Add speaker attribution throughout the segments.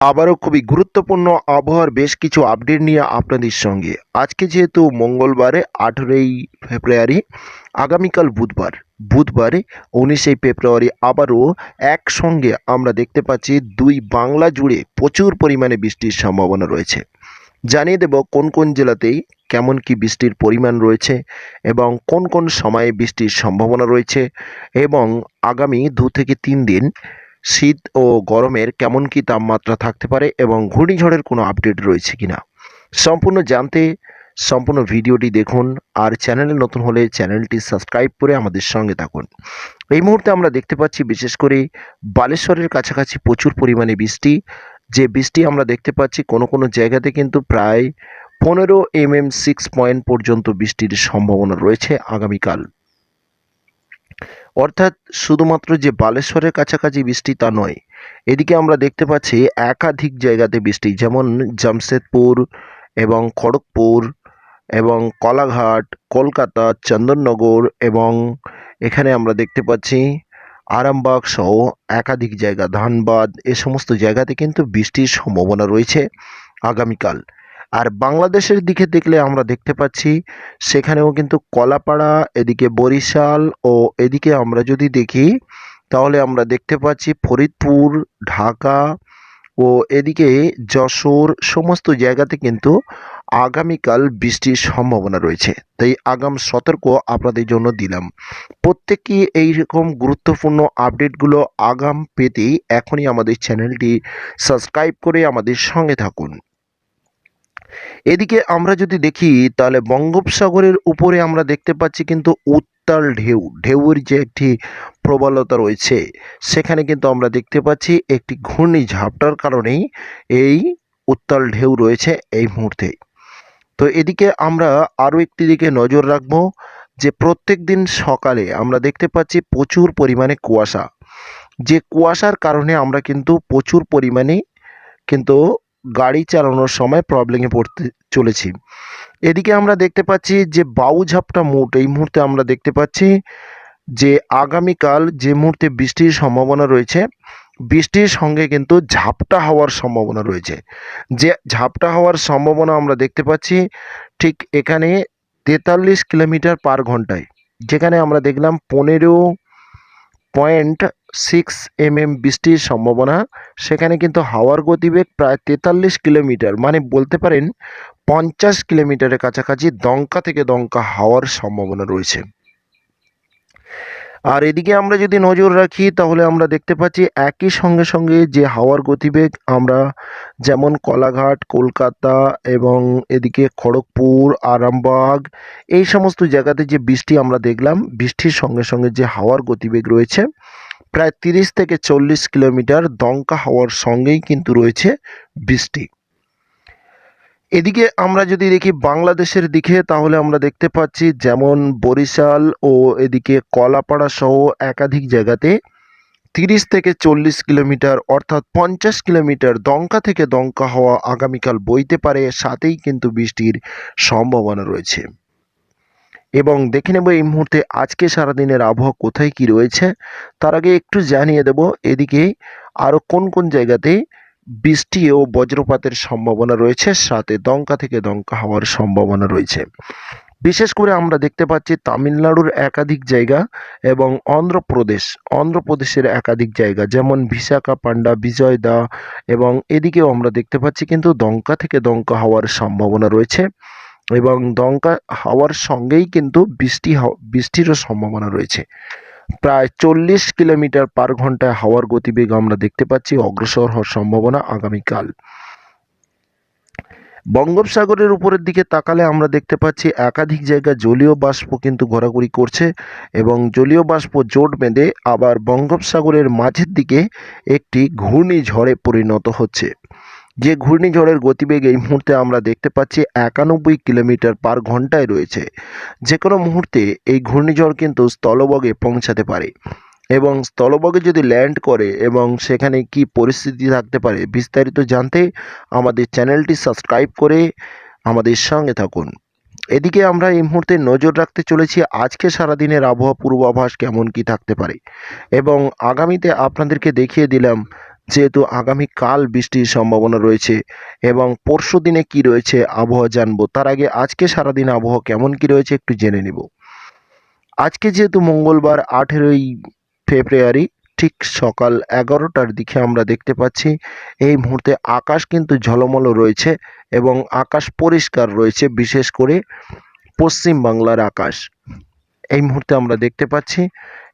Speaker 1: আবারও খুবই গুরুত্বপূর্ণ আবহাওয়ার বেশ কিছু আপডেট নিয়ে আপনাদের সঙ্গে। আজকে যেহেতু মঙ্গলবারে আঠেরোই ফেব্রুয়ারি, আগামীকাল বুধবার। বুধবারে উনিশে ফেব্রুয়ারি আবারও একসঙ্গে আমরা দেখতে পাচ্ছি দুই বাংলা জুড়ে প্রচুর পরিমাণে বৃষ্টির সম্ভাবনা রয়েছে। জানিয়ে দেব কোন কোন জেলাতেই কেমন কি বৃষ্টির পরিমাণ রয়েছে এবং কোন কোন সময়ে বৃষ্টির সম্ভাবনা রয়েছে এবং আগামী দু থেকে তিন দিন শীত ও গরমের কেমন কি তাপমাত্রা থাকতে পারে এবং ঘূর্ণিঝড়ের কোনো আপডেট রয়েছে কিনা? সম্পূর্ণ জানতে সম্পূর্ণ ভিডিওটি দেখুন আর চ্যানেলে নতুন হলে চ্যানেলটি সাবস্ক্রাইব করে আমাদের সঙ্গে থাকুন। এই মুহূর্তে আমরা দেখতে পাচ্ছি বিশেষ করে বালেশ্বরের কাছাকাছি প্রচুর পরিমাণে বৃষ্টি। যে বৃষ্টি আমরা দেখতে পাচ্ছি কোনো কোনো জায়গাতে কিন্তু প্রায় পনেরো এম এম সিক্স পয়েন্ট পর্যন্ত বৃষ্টির সম্ভাবনা রয়েছে আগামীকাল। অর্থাৎ শুধুমাত্র যে বালেশ্বরের কাছাকাছি বৃষ্টি তা নয়, এদিকে আমরা দেখতে পাচ্ছি একাধিক জায়গাতে বৃষ্টি, যেমন জামশেদপুর এবং খড়গপুর এবং কলাঘাট, কলকাতা, চন্দননগর এবং এখানে আমরা দেখতে পাচ্ছি আরামবাগ সহ একাধিক জায়গা, ধানবাদ, এ সমস্ত জায়গাতে কিন্তু বৃষ্টির সম্ভাবনা রয়েছে আগামীকাল। আর বাংলাদেশের দিকে দেখলে আমরা দেখতে পাচ্ছি, সেখানেও কিন্তু কলাপাড়া, এদিকে বরিশাল ও এদিকে আমরা যদি দেখি, তাহলে আমরা দেখতে পাচ্ছি ফরিদপুর, ঢাকা ও এদিকে যশোর, সমস্ত জায়গাতে কিন্তু আগামীকাল বৃষ্টির সম্ভাবনা রয়েছে। তাই আগাম সতর্ক আপনাদের জন্য দিলাম। প্রত্যেকই এইরকম গুরুত্বপূর্ণ আপডেটগুলো আগাম পেতেই এখনই আমাদের চ্যানেলটি সাবস্ক্রাইব করে আমাদের সঙ্গে থাকুন। এদিকে আমরা যদি দেখি, তাহলে বঙ্গোপসাগরের উপরে আমরা দেখতে পাচ্ছি কিন্তু উত্তাল ঢেউ, ঢেউয়ের যে একটি প্রবলতা রয়েছে, সেখানে কিন্তু আমরা দেখতে পাচ্ছি একটি ঘূর্ণিঝাপটার কারণেই এই উত্তাল ঢেউ রয়েছে এই মুহূর্তে। তো এদিকে আমরা আরও একটি দিকে নজর রাখব, যে প্রত্যেক দিন সকালে আমরা দেখতে পাচ্ছি প্রচুর পরিমাণে কুয়াশা। যে কুয়াশার কারণে আমরা কিন্তু প্রচুর পরিমাণে কিন্তু গাড়ি চালানোর সময় প্রবলেমে পড়তে চলেছি। এদিকে আমরা দেখতে পাচ্ছি যে বাউঝাপটা মুট, এই মুহূর্তে আমরা দেখতে পাচ্ছি যে আগামীকাল যে মুহূর্তে বৃষ্টির সম্ভাবনা রয়েছে, বৃষ্টির সঙ্গে কিন্তু ঝাপটা হওয়ার সম্ভাবনা রয়েছে। যে ঝাপটা হওয়ার সম্ভাবনা আমরা দেখতে পাচ্ছি ঠিক এখানে তেতাল্লিশ কিলোমিটার পার ঘন্টায়, যেখানে আমরা দেখলাম পনেরো পয়েন্ট সিক্স এম এম বৃষ্টির সম্ভাবনা। সেখানে কিন্তু হাওয়ার গতিবেগ প্রায় তেতাল্লিশ কিলোমিটার মানে বলতে পারেন পঞ্চাশ কিলোমিটারের কাছাকাছি দমকা থেকে দমকা হাওয়ার সম্ভাবনা রয়েছে। আর এদিকে আমরা যদি নজর রাখি, তাহলে আমরা দেখতে পাচ্ছি একই সঙ্গে সঙ্গে যে হাওয়ার গতিবেগ আমরা যেমন কলাঘাট, কলকাতা এবং এদিকে খড়গপুর, আরামবাগ, এই সমস্ত জায়গাতে যে বৃষ্টি আমরা দেখলাম, বৃষ্টির সঙ্গে সঙ্গে যে হাওয়ার গতিবেগ রয়েছে প্রায় তিরিশ থেকে চল্লিশ কিলোমিটার দমকা হওয়ার সঙ্গেই কিন্তু রয়েছে বৃষ্টি। এদিকে আমরা যদি দেখি বাংলাদেশের দিকে, তাহলে আমরা দেখতে পাচ্ছি যেমন বরিশাল ও এদিকে কলাপাড়া সহ একাধিক জায়গাতে তিরিশ থেকে চল্লিশ কিলোমিটার অর্থাৎ পঞ্চাশ কিলোমিটার দমকা থেকে দমকা হওয়া আগামীকাল বইতে পারে, সাথেই কিন্তু বৃষ্টির সম্ভাবনা রয়েছে। এবং দেখে নেব এই মুহূর্তে আজকে সারাদিনের আবহাওয়া কোথায় কি রয়েছে। তার আগে একটু জানিয়ে দেব, এদিকে আরও কোন কোন জায়গাতে বৃষ্টি ও বজ্রপাতের সম্ভাবনা রয়েছে? সাথে দমকা থেকে দমকা হওয়ার সম্ভাবনা রয়েছে। বিশেষ করে আমরা দেখতে পাচ্ছি তামিলনাড়ুর একাধিক জায়গা এবং অন্ধ্রপ্রদেশ। অন্ধ্রপ্রদেশের একাধিক জায়গা, যেমন বিশাখাপান্ডা, বিজয়দা এবং এদিকেও আমরা দেখতে পাচ্ছি কিন্তু দমকা থেকে দমকা হওয়ার সম্ভাবনা রয়েছে। এবং দমকা হাওয়ার সঙ্গেই কিন্তু বৃষ্টি বৃষ্টিরও সম্ভাবনা রয়েছে। প্রায় চল্লিশ কিলোমিটার পার ঘন্টায় হাওয়ার গতিবেগ আমরা দেখতে পাচ্ছি অগ্রসর হওয়ার সম্ভাবনা আগামীকাল। বঙ্গোপসাগরের উপরের দিকে তাকালে আমরা দেখতে পাচ্ছি একাধিক জায়গায় জলীয় বাষ্প কিন্তু ঘোরাঘুরি করছে এবং জলীয় বাষ্প জোট বেঁধে আবার বঙ্গোপসাগরের মাঝের দিকে একটি ঘূর্ণিঝড়ে পরিণত হচ্ছে। যে ঘূর্ণিঝড়ের গতিবেগ এই মুহূর্তে আমরা দেখতে পাচ্ছি একানব্বই কিলোমিটার পার ঘন্টায় রয়েছে। যে কোনো মুহূর্তে এই ঘূর্ণিঝড় কিন্তু স্থলবগে পৌঁছাতে পারে এবং স্থলবগে যদি ল্যান্ড করে এবং সেখানে কি পরিস্থিতি থাকতে পারে বিস্তারিত জানতে আমাদের চ্যানেলটি সাবস্ক্রাইব করে আমাদের সঙ্গে থাকুন। এদিকে আমরা এই মুহূর্তে নজর রাখতে চলেছি আজকে সারাদিনের আবহাওয়া পূর্বাভাস কেমন কি থাকতে পারে। এবং আগামীতে আপনাদেরকে দেখিয়ে দিলাম যেহেতু আগামীকাল বৃষ্টির সম্ভাবনা রয়েছে এবং পরশু দিনে কী রয়েছে আবহাওয়া জানব, তার আগে আজকে সারাদিন আবহাওয়া কেমন কী রয়েছে একটু জেনে নেব। আজকে যেহেতু মঙ্গলবার আঠেরোই ফেব্রুয়ারি, ঠিক সকাল এগারোটার দিকে আমরা দেখতে পাচ্ছি, এই মুহূর্তে আকাশ কিন্তু ঝলমলো রয়েছে এবং আকাশ পরিষ্কার রয়েছে, বিশেষ করে পশ্চিম বাংলার আকাশ। এই মুহূর্তে আমরা দেখতে পাচ্ছি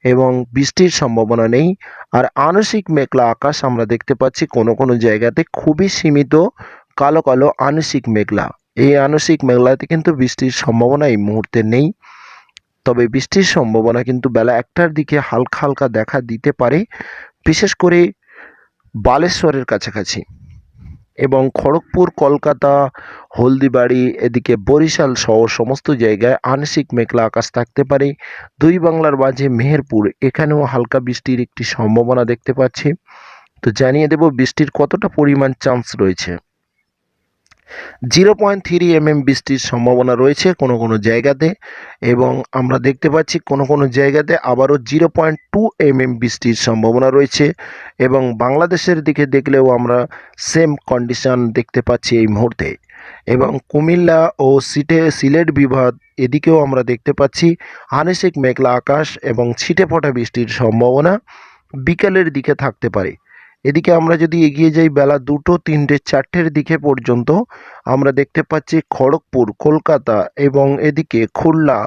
Speaker 1: এবং বৃষ্টির সম্ভাবনা নেই। আর আংশিক মেঘলা আকাশ আমরা দেখতে পাচ্ছি কোনো কোনো জায়গাতে খুবই সীমিত কালো কালো আংশিক মেঘলা। এই আংশিক মেঘলাতে কিন্তু বৃষ্টির সম্ভাবনা এই মুহূর্তে নেই। তবে বৃষ্টির সম্ভাবনা কিন্তু বেলা একটার দিকে হালকা হালকা দেখা দিতে পারে, বিশেষ করে বালেশ্বরের কাছাকাছি। এবং খড়গপুর, কলকাতা, হলদিবাড়ি, এদিকে বরিশাল সহ সমস্ত জায়গায় আংশিক মেঘলা আকাশ থাকতে পারে। দুই বাংলার মাঝে মেহেরপুর, এখানেও হালকা বৃষ্টির একটি সম্ভাবনা দেখতে পাচ্ছি। তো জানিয়ে দেব বৃষ্টির কতটা পরিমাণ চান্স রয়েছে। জিরো পয়েন্ট থ্রি এমএম বৃষ্টির সম্ভাবনা রয়েছে কোনো কোনো জায়গাতে এবং আমরা দেখতে পাচ্ছি কোনো কোনো জায়গাতে আবারও জিরো পয়েন্ট টু এমএম বৃষ্টির সম্ভাবনা রয়েছে এবং বাংলাদেশের দিকে দেখলেও আমরা সেম কন্ডিশন দেখতে পাচ্ছি এই মুহূর্তে এবং কুমিল্লা ও সিটে সিলেট বিভাগ এদিকেও আমরা দেখতে পাচ্ছি আংশিক মেঘলা আকাশ এবং ছিটে ফোটা বৃষ্টির সম্ভাবনা বিকালের দিকে থাকতে পারে। এদিকে আমরা যদি এগিয়ে যাই বেলা দুটো, তিনটে, চারটের দিকে পর্যন্ত, আমরা দেখতে পাচ্ছি খড়গপুর, কলকাতা এবং এদিকে খুলনা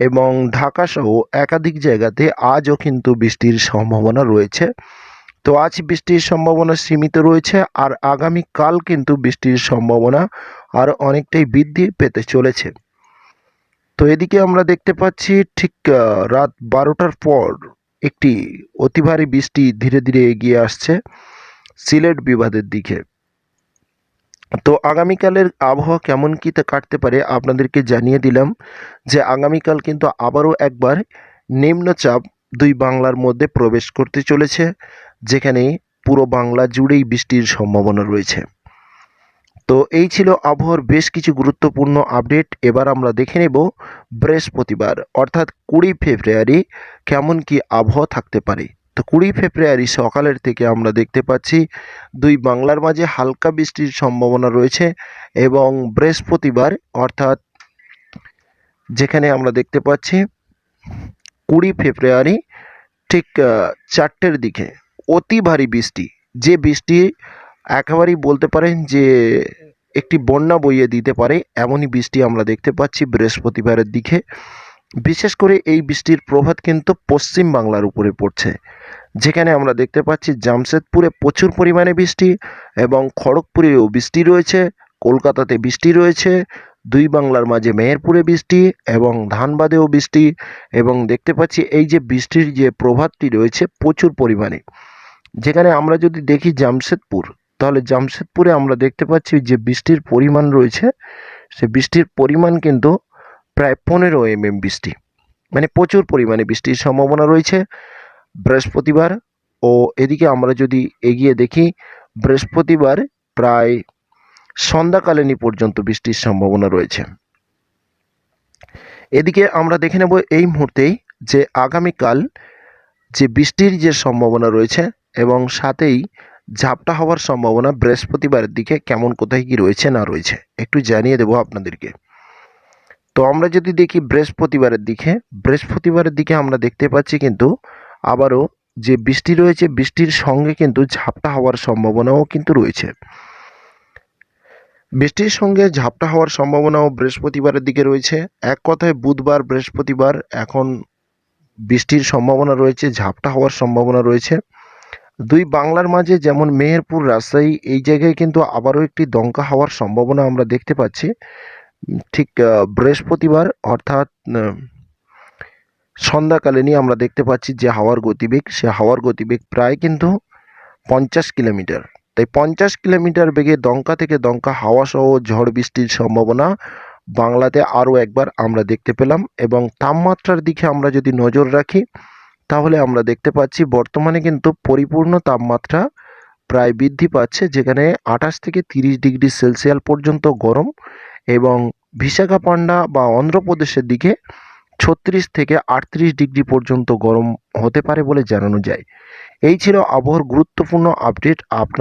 Speaker 1: এবং ঢাকা সহ একাধিক জায়গাতে আজও কিন্তু বৃষ্টির সম্ভাবনা রয়েছে। তো আজ বৃষ্টির সম্ভাবনা সীমিত রয়েছে আর আগামীকাল কিন্তু বৃষ্টির সম্ভাবনা আর অনেকটাই বৃদ্ধি পেতে চলেছে। তো এদিকে আমরা দেখতে পাচ্ছি ঠিক রাত বারোটার পর একটি অতি ভারী বৃষ্টি ধীরে ধীরে এগিয়ে আসছে সিলেট বিভাগের দিকে। তো আগামীকালের আবহাওয়া কেমন কী তা কাটতে পারে আপনাদেরকে জানিয়ে দিলাম যে আগামীকাল কিন্তু আবারও একবার নিম্নচাপ দুই বাংলার মধ্যে প্রবেশ করতে চলেছে, যেখানে পুরো বাংলা জুড়েই বৃষ্টির সম্ভাবনা রয়েছে। তো এই ছিল আবহাওয়ার বেশ কিছু গুরুত্বপূর্ণ আপডেট। এবার আমরা দেখে নেব বৃহস্পতিবার, অর্থাৎ কুড়ি ফেব্রুয়ারি কেমন কি আবহাওয়া থাকতে পারে। তো কুড়ি ফেব্রুয়ারি সকালের থেকে আমরা দেখতে পাচ্ছি, দুই বাংলার মাঝে হালকা বৃষ্টির সম্ভাবনা রয়েছে এবং বৃহস্পতিবার, অর্থাৎ যেখানে আমরা দেখতে পাচ্ছি, কুড়ি ফেব্রুয়ারি ঠিক চারটের দিকে অতি ভারী বৃষ্টি। যে বৃষ্টি একেবারেই বলতে পারেন যে, একটি বন্যা বইয়ে দিতে পারে এমনই বৃষ্টি আমরা দেখতে পাচ্ছি বৃহস্পতিবারের দিকে। বিশেষ করে এই বৃষ্টির প্রভাব কিন্তু পশ্চিম বাংলার উপরে পড়ছে। যেখানে আমরা দেখতে পাচ্ছি জামশেদপুরে প্রচুর পরিমাণে বৃষ্টি এবং খড়গপুরেও বৃষ্টি রয়েছে, কলকাতাতে বৃষ্টি রয়েছে, দুই বাংলার মাঝে মেহেরপুরে বৃষ্টি এবং ধানবাদেও বৃষ্টি এবং দেখতে পাচ্ছি এই যে বৃষ্টির যে প্রভাবটি রয়েছে প্রচুর পরিমাণে। যেখানে আমরা যদি দেখি জামশেদপুর তাহলে জামশেদপুরে আমরা দেখতে পাচ্ছি যে বৃষ্টির পরিমাণ রয়েছে। সে বৃষ্টির পরিমাণ কিন্তু প্রায় পনেরো এমএম বৃষ্টি। মানে প্রচুর পরিমাণে বৃষ্টির সম্ভাবনা রয়েছে। বৃহস্পতিবার ও এদিকে আমরা যদি এগিয়ে দেখি, বৃহস্পতিবার প্রায় সন্ধ্যাকালীনই পর্যন্ত বৃষ্টির সম্ভাবনা রয়েছে। এদিকে আমরা দেখে নেব এই মুহূর্তেই যে আগামীকাল যে বৃষ্টির যে সম্ভাবনা রয়েছে এবং সাথেই ঝাপটা হওয়ার সম্ভাবনা বৃহস্পতিবারের দিকে কেমন, কোথায় কি রয়েছে, না রয়েছে, একটু জানিয়ে দেবো আপনাদেরকে। তো আমরা যদি দেখি বৃহস্পতিবারের দিকে বৃহস্পতিবারের দিকে আমরা দেখতে পাচ্ছি কিন্তু আবারও যে বৃষ্টি রয়েছে, বৃষ্টির সঙ্গে কিন্তু ঝাপটা হওয়ার সম্ভাবনাও কিন্তু রয়েছে। বৃষ্টির সঙ্গে ঝাপটা হওয়ার সম্ভাবনাও বৃহস্পতিবারের দিকে রয়েছে। এক কথায় বুধবার, বৃহস্পতিবার এখন বৃষ্টির সম্ভাবনা রয়েছে, ঝাপটা হওয়ার সম্ভাবনা রয়েছে। দুই বাংলার মাঝে যেমন মেহেরপুর, রাজশাহী, এই জায়গায় কিন্তু আবারও একটি দমকা হওয়ার সম্ভাবনা আমরা দেখতে পাচ্ছি। ঠিক বৃহস্পতিবার অর্থাৎ সন্ধ্যাকালীনই আমরা দেখতে পাচ্ছি যে হাওয়ার গতিবেগ, সে হাওয়ার গতিবেগ প্রায় কিন্তু পঞ্চাশ কিলোমিটার। তাই পঞ্চাশ কিলোমিটার বেগে দমকা থেকে দমকা হাওয়া সহ ঝড় বৃষ্টির সম্ভাবনা বাংলাতে আরও একবার আমরা দেখতে পেলাম এবং তাপমাত্রার দিকে আমরা যদি নজর রাখি তাহলে আমরা দেখতে পাচ্ছি বর্তমানে কিন্তু পরিপূর্ণ তাপমাত্রা প্রায় বৃদ্ধি পাচ্ছে, যেখানে আঠাশ থেকে তিরিশ ডিগ্রি সেলসিয়াল পর্যন্ত গরম এবং ভিশাখাপান্ডা বা অন্ধ্রপ্রদেশের দিকে ছত্রিশ থেকে আটত্রিশ ডিগ্রি পর্যন্ত গরম হতে পারে বলে জানানো যায়। এই ছিল আবহাওয়ার গুরুত্বপূর্ণ আপডেট। আপনাদের